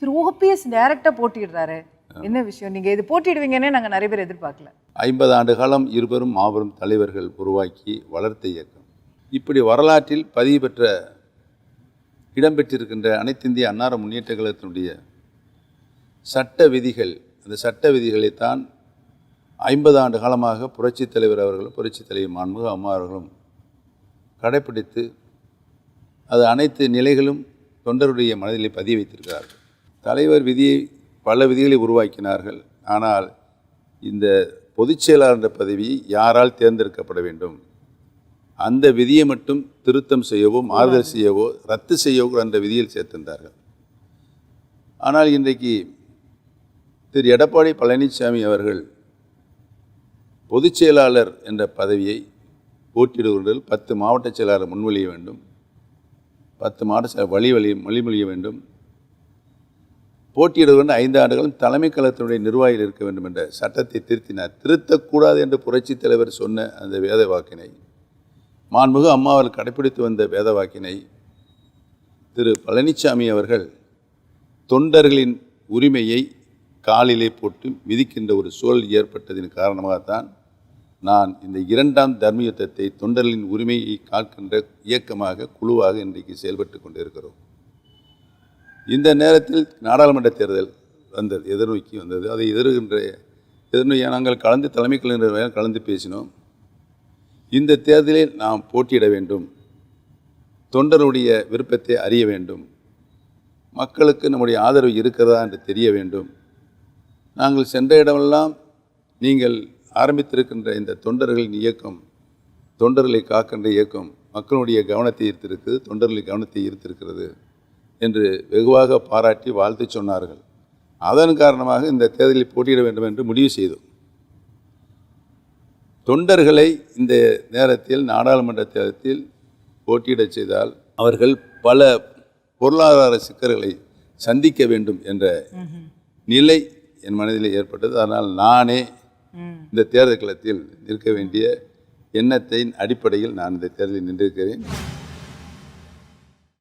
திரு OPS டைரக்டா போட்டிடுறாரு என்ன விஷயம்? நீங்க இது போட்டிடுவீங்கன்னே நாங்க நிறைய பேர் எதிர்பார்க்கல. ஐம்பது ஆண்டு காலம் இருவரும் மாபெரும் தலைவர்கள் உருவாக்கி வளர்த்த இயக்கம். இப்படி வரலாற்றில் பதிவு பெற்ற இடம்பெற்றிருக்கின்ற அனைத்திந்திய அன்னார முன்னேற்ற கழகத்தினுடைய சட்ட விதிகள் அந்த சட்ட விதிகளைத்தான் ஐம்பது ஆண்டு காலமாக புரட்சித் தலைவர் அவர்களும் புரட்சித் தலைவர் மாண்புக அம்மா அவர்களும் கடைப்பிடித்து அது அனைத்து நிலைகளும் தொண்டருடைய மனதிலே பதிய வைத்திருக்கிறார்கள். தலைவர் விதியை பல விதிகளை உருவாக்கினார்கள். ஆனால் இந்த பொதுச் செயலாளர் என்ற பதவி யாரால் தேர்ந்தெடுக்கப்பட வேண்டும்? அந்த விதியை மட்டும் திருத்தம் செய்யவோ மாறுதல் செய்யவோ ரத்து செய்யவோ அந்த விதியில் சேர்த்திருந்தார்கள். ஆனால் இன்றைக்கு திரு. எடப்பாடி பழனிசாமி அவர்கள் பொதுச் செயலாளர் என்ற பதவியை போட்டியிடுவதில் பத்து மாவட்ட செயலாளர் முன்மொழிய வேண்டும். பத்து மாவட்ட வழி வழி மொழிமொழிய வேண்டும். போட்டியிடுகின்ற ஐந்து ஆண்டுகளும் தலைமை கழகத்தினுடைய நிர்வாகியில் இருக்க வேண்டும் என்ற சட்டத்தை திருத்தினார். திருத்தக்கூடாது என்று புரட்சித் தலைவர் சொன்ன அந்த வேத வாக்கினை மாண்புகு அம்மா கடைபிடித்து கடைப்பிடித்து வந்த வேத வாக்கினை திரு பழனிசாமி அவர்கள் தொண்டர்களின் உரிமையை காலிலே போட்டு விதிக்கின்ற ஒரு சூழல் ஏற்பட்டதின் காரணமாகத்தான் நான் இந்த இரண்டாம் தர்ம யுத்தத்தை தொண்டர்களின் உரிமையை காக்கின்ற இயக்கமாக குழுவாக இன்றைக்கு செயல்பட்டு கொண்டிருக்கிறோம். இந்த நேரத்தில் நாடாளுமன்ற தேர்தல் வந்தது எதிர்நோக்கி வந்தது. அதை எதிர்கின்ற எதிர்நோக்கி நாங்கள் கலந்து தலைமை கலைஞர் கலந்து பேசினோம். இந்த தேர்தலில் நாம் போட்டியிட வேண்டும். தொண்டருடைய விருப்பத்தை அறிய வேண்டும். மக்களுக்கு நம்முடைய ஆதரவு இருக்கிறதா என்று தெரிய வேண்டும். நாங்கள் சென்ற இடமெல்லாம் நீங்கள் ஆரம்பித்திருக்கின்ற இந்த தொண்டர்களின் இயக்கம் தொண்டர்களை காக்கின்ற இயக்கம் மக்களுடைய கவனத்தை ஈர்த்திருக்கிறது தொண்டர்களை கவனத்தை ஈர்த்திருக்கிறது. என்று வெகுவாக பாராட்டி வாழ்த்து சொன்னார்கள். அதன் காரணமாக இந்த தேர்தலில் போட்டியிட வேண்டும் என்று முடிவு செய்தோம். தொண்டர்களை இந்த நேரத்தில் நாடாளுமன்ற தேர்தலில் போட்டியிடச் செய்தால் அவர்கள் பல பொருளாதார சிக்கல்களை சந்திக்க வேண்டும் என்ற நிலை என் மனதில் ஏற்பட்டது. அதனால் நானே இந்த தேர்தல் களத்தில் நிற்க வேண்டிய எண்ணத்தின் அடிப்படையில் நான் இந்த தேர்தலில் நின்றிருக்கிறேன்.